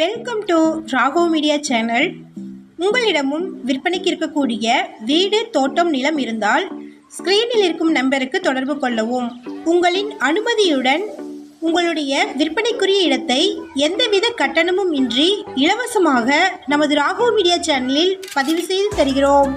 Welcome to ராகோ media channel உங்களிடமும் விற்பனைக்கு இருக்கக்கூடிய வீடு தோட்டம் நிலம் இருந்தால் ஸ்க்ரீனில் இருக்கும் நம்பருக்கு தொடர்பு கொள்ளவும். உங்களின் அனுமதியுடன் உங்களுடைய விற்பனைக்குரிய இடத்தை எந்தவித கட்டணமும் இன்றி இலவசமாக நமது ராகோ மீடியா சேனலில் பதிவு செய்து தருகிறோம்.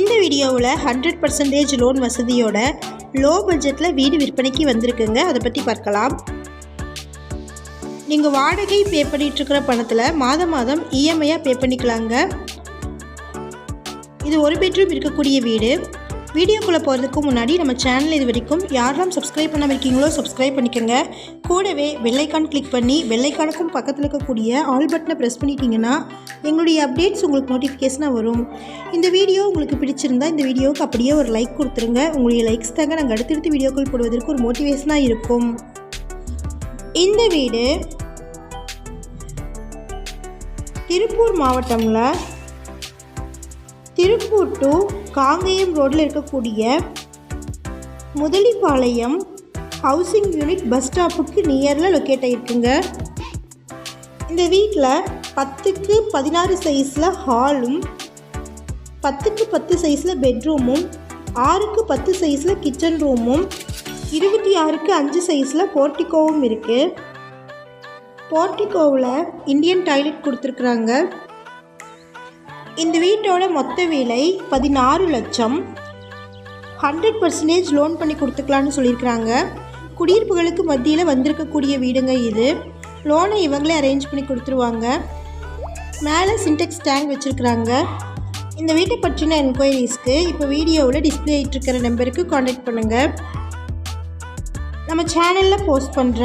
இந்த வீடியோவில் ஹண்ட்ரட் பர்சன்டேஜ் லோன் வசதியோட லோ பட்ஜெட்டில் வீடு விற்பனைக்கு வந்திருக்குங்க. அதை பற்றி பார்க்கலாம். நீங்கள் வாடகை பே பண்ணிகிட்ருக்கிற இருக்கிற பணத்தில் மாதம் மாதம் இஎம்ஐயாக பே பண்ணிக்கலாங்க. இது ஒரு பெட்ரூம் இருக்கக்கூடிய வீடு. வீடியோக்குள்ளே போகிறதுக்கு முன்னாடி நம்ம சேனல் இது வரைக்கும் யாரெல்லாம் சப்ஸ்கிரைப் பண்ண இருக்கீங்களோ சப்ஸ்கிரைப் பண்ணிக்கோங்க. கூடவே வெள்ளைக்கான் கிளிக் பண்ணி வெள்ளைக்கானுக்கும் பக்கத்தில் இருக்கக்கூடிய ஆல் பட்டனை ப்ரெஸ் பண்ணிட்டீங்கன்னா எங்களுடைய அப்டேட்ஸ் உங்களுக்கு நோட்டிஃபிகேஷனாக வரும். இந்த வீடியோ உங்களுக்கு பிடிச்சிருந்தா இந்த வீடியோவுக்கு அப்படியே ஒரு லைக் கொடுத்துருங்க. உங்களுடைய லைக்ஸ் தாங்க நாங்கள் அடுத்தடுத்து வீடியோக்கள் போடுவதற்கு ஒரு மோட்டிவேஷனாக இருக்கும். இந்த வீடு திருப்பூர் மாவட்டமில் திருப்பூர் டு காங்கேயம் ரோட்டில் இருக்கக்கூடிய முதலிப்பாளையம் ஹவுசிங் யூனிட் பஸ் ஸ்டாப்புக்கு நியரில் லொக்கேட் ஆகிருக்குங்க இந்த வீட்டில் பத்துக்கு பதினாறு சைஸில் ஹாலும் பத்துக்கு பத்து சைஸில் பெட்ரூமும் ஆறுக்கு பத்து சைஸில் கிச்சன் ரூமும் இருபத்தி ஆறுக்கு அஞ்சு சைஸில் போர்ட்டிக்கோவும் இருக்குது போர்ட்டிகோவில் இந்தியன் டாய்லெட் கொடுத்துருக்குறாங்க. இந்த வீட்டோட மொத்த விலை பதினாறு லட்சம். ஹண்ட்ரட் பர்சன்டேஜ் லோன் பண்ணி கொடுத்துக்கலான்னு சொல்லியிருக்கிறாங்க. குடியிருப்புகளுக்கு மத்தியில் வந்திருக்கக்கூடிய வீடுங்க இது. லோனை இவங்களே அரேஞ்ச் பண்ணி கொடுத்துருவாங்க. மேலே சின்டெக்ஸ் டேங்க் வச்சுருக்குறாங்க. இந்த வீட்டை பற்றின என்கொயரிஸ்க்கு இப்போ வீடியோவில் டிஸ்பிளே ஆகிட்டுருக்கிற நம்பருக்கு காண்டாக்ட் பண்ணுங்கள் நம்ம சேனலில் போஸ்ட் பண்ணுற